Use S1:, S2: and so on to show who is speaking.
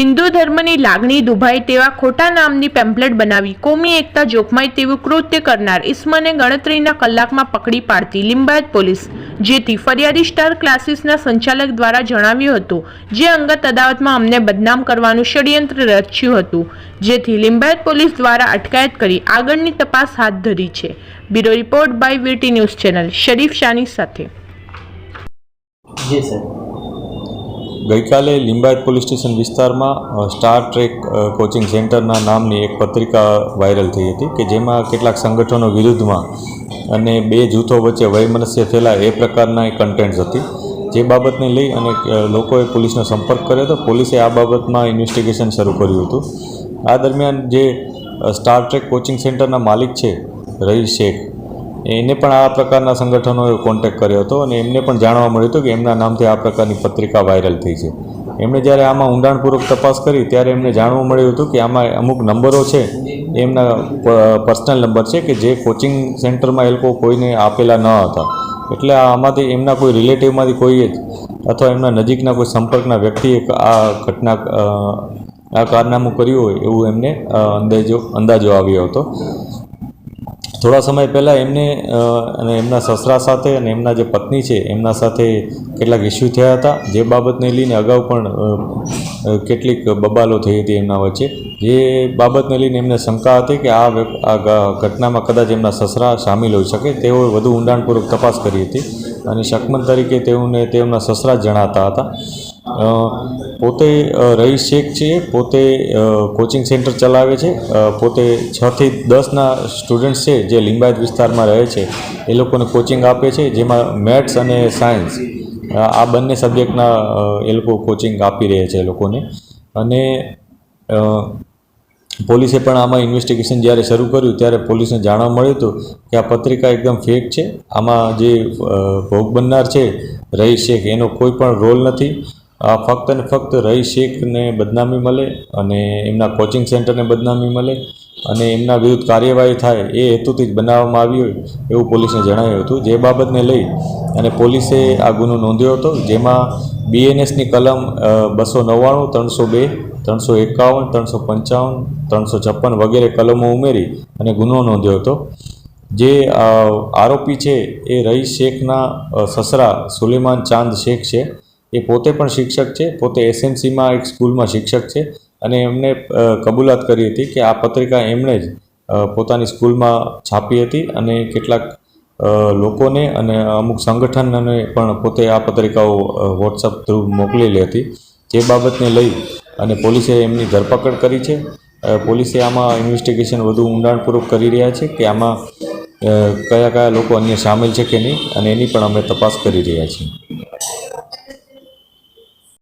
S1: હિન્દુ ધર્મની લાગણી દુભાય તેવા ખોટા નામની પેમ્પલેટ બનાવી કોમી એકતા જોખમાય તેવું કૃત્ય કરનાર ઇસ્મને ગણતરીના કલાકમાં પકડી પાડતી લિંબાયત પોલીસ, જેથી ફરિયાદી સ્ટાર ક્લાસીસના સંચાલક દ્વારા જણાવ્યું હતું, જે અંગત અદાવતમાં અમને બદનામ કરવાનું ષડયંત્ર રચ્યું હતું, જેથી લિંબાયત પોલીસ દ્વારા અટકાયત કરી આગળની તપાસ હાથ ધરી છે. Bureau report by VT news channel, Sharif Shani સાથે.
S2: જી સર.
S3: ગઈકાલે લિંબાયત પોલીસ સ્ટેશન વિસ્તારમાં સ્ટાર ટ્રેક કોચિંગ સેન્ટરના નામની એક પત્રિકા વાયરલ થઈ હતી કે જેમાં કેટલાક સંગઠનો વિરુદ્ધમાં અને બે જૂથો વચ્ચે વયમનસ્ય થયેલા એ પ્રકારના કન્ટેન્ટ્સ હતી. જે બાબતને લઈ અને લોકોએ પોલીસનો સંપર્ક કર્યો હતો. પોલીસે આ બાબતમાં ઇન્વેસ્ટિગેશન શરૂ કર્યું હતું. આ દરમિયાન જે સ્ટાર ટ્રેક કોચિંગ સેન્ટરના માલિક છે, રહીશ શેખ એને પણ આ પ્રકારના સંગઠનોએ કોન્ટેક કર્યો હતો અને એમને પણ જાણવા મળ્યું હતું કે એમના નામથી આ પ્રકારની પત્રિકા વાયરલ થઈ છે. એમણે જ્યારે આમાં ઊંડાણપૂર્વક તપાસ કરી, ત્યારે એમને જાણવા મળ્યું હતું કે આમાં અમુક નંબરો છે, એમના પર્સનલ નંબર છે કે જે કોચિંગ સેન્ટરમાં એ લોકો કોઈને આપેલા ન હતા. એટલે આમાંથી એમના કોઈ રિલેટિવમાંથી કોઈએ જ અથવા એમના નજીકના કોઈ સંપર્કના વ્યક્તિએ આ ઘટના આ કારનામું કર્યું હોય એવું એમને અંદાજો અંદાજો આવ્યો હતો. થોડા સમય પહેલાં એમને અને એમના સસરા સાથે અને એમના જે પત્ની છે, એમના સાથે કેટલાક ઇસ્યુ થયા હતા. જે બાબતને લઈને અગાઉ પણ કેટલીક બબાલો થઈ હતી એમના વચ્ચે. જે બાબતને લઈને એમને શંકા હતી કે આ ઘટનામાં કદાચ એમના સસરા સામેલ હોઈ શકે. તેઓએ વધુ ઊંડાણપૂર્વક તપાસ કરી હતી. અને શકમન તરીકે તેઓને તેમના સસરા જણાતા હતા. પોતે રહી શેખ છે, પોતે કોચિંગ સેન્ટર ચલાવે છે પોતે છથી દસના સ્ટુડન્ટ્સ છે, જે લિંબાયત વિસ્તારમાં રહે છે. એ લોકોને કોચિંગ આપે છે, જેમાં મેથ્સ અને સાયન્સ આ બંને સબ્જેક્ટના એ લોકો કોચિંગ આપી રહ્યા છે એ લોકોને. અને પોલીસે પણ આમાં ઇન્વેસ્ટિગેશન જ્યારે શરૂ કર્યું, ત્યારે પોલીસને જાણવા મળ્યું હતું કે આ પત્રિકા એકદમ ફેક છે. આમાં જે ભોગ બનનાર છે, રહી શેખ, એનો કોઈ પણ રોલ નથી. આ ફક્ત ને ફક્ત રહી શેખને બદનામી મળે અને એમના કોચિંગ સેન્ટરને બદનામી મળે અને એમના વિરુદ્ધ કાર્યવાહી થાય એ હેતુથી જ બનાવવામાં આવી હોય એવું પોલીસને જણાવ્યું હતું. જે બાબતને લઈ અને પોલીસે આ ગુનો નોંધ્યો હતો, જેમાં બીએનએસની કલમ બસો નવ્વાણું, ત્રણસો બે, ત્રણસો એકાવન, ત્રણસો પંચાવન, ત્રણસો છપ્પન વગેરે કલમો ઉમેરી અને ગુનો નોંધ્યો હતો. જે આરોપી છે એ રઈસ શેખના સસરા સુલેમાન ચાંદ શેખ છે. એ પોતે પણ શિક્ષક છે, પોતે એસએમસીમાં એક સ્કૂલમાં શિક્ષક છે અને એમને કબૂલાત કરી હતી કે આ પત્રિકા એમણે જ પોતાની સ્કૂલમાં છાપી હતી અને કેટલાક લોકોને અને અમુક સંગઠનને પણ પોતે આ પત્રિકાઓ વોટ્સઅપ થ્રુ મોકલેલી હતી. જે બાબતને લઈ અને પોલીસે એમની ધરપકડ કરી છે. પોલીસે આમાં ઇન્વેસ્ટિગેશન વધુ ઊંડાણપૂર્વક કરી રહ્યા છે કે આમાં કયા કયા લોકો અન્ય સામેલ છે કે નહીં અને એની પણ અમે તપાસ કરી રહ્યા છીએ.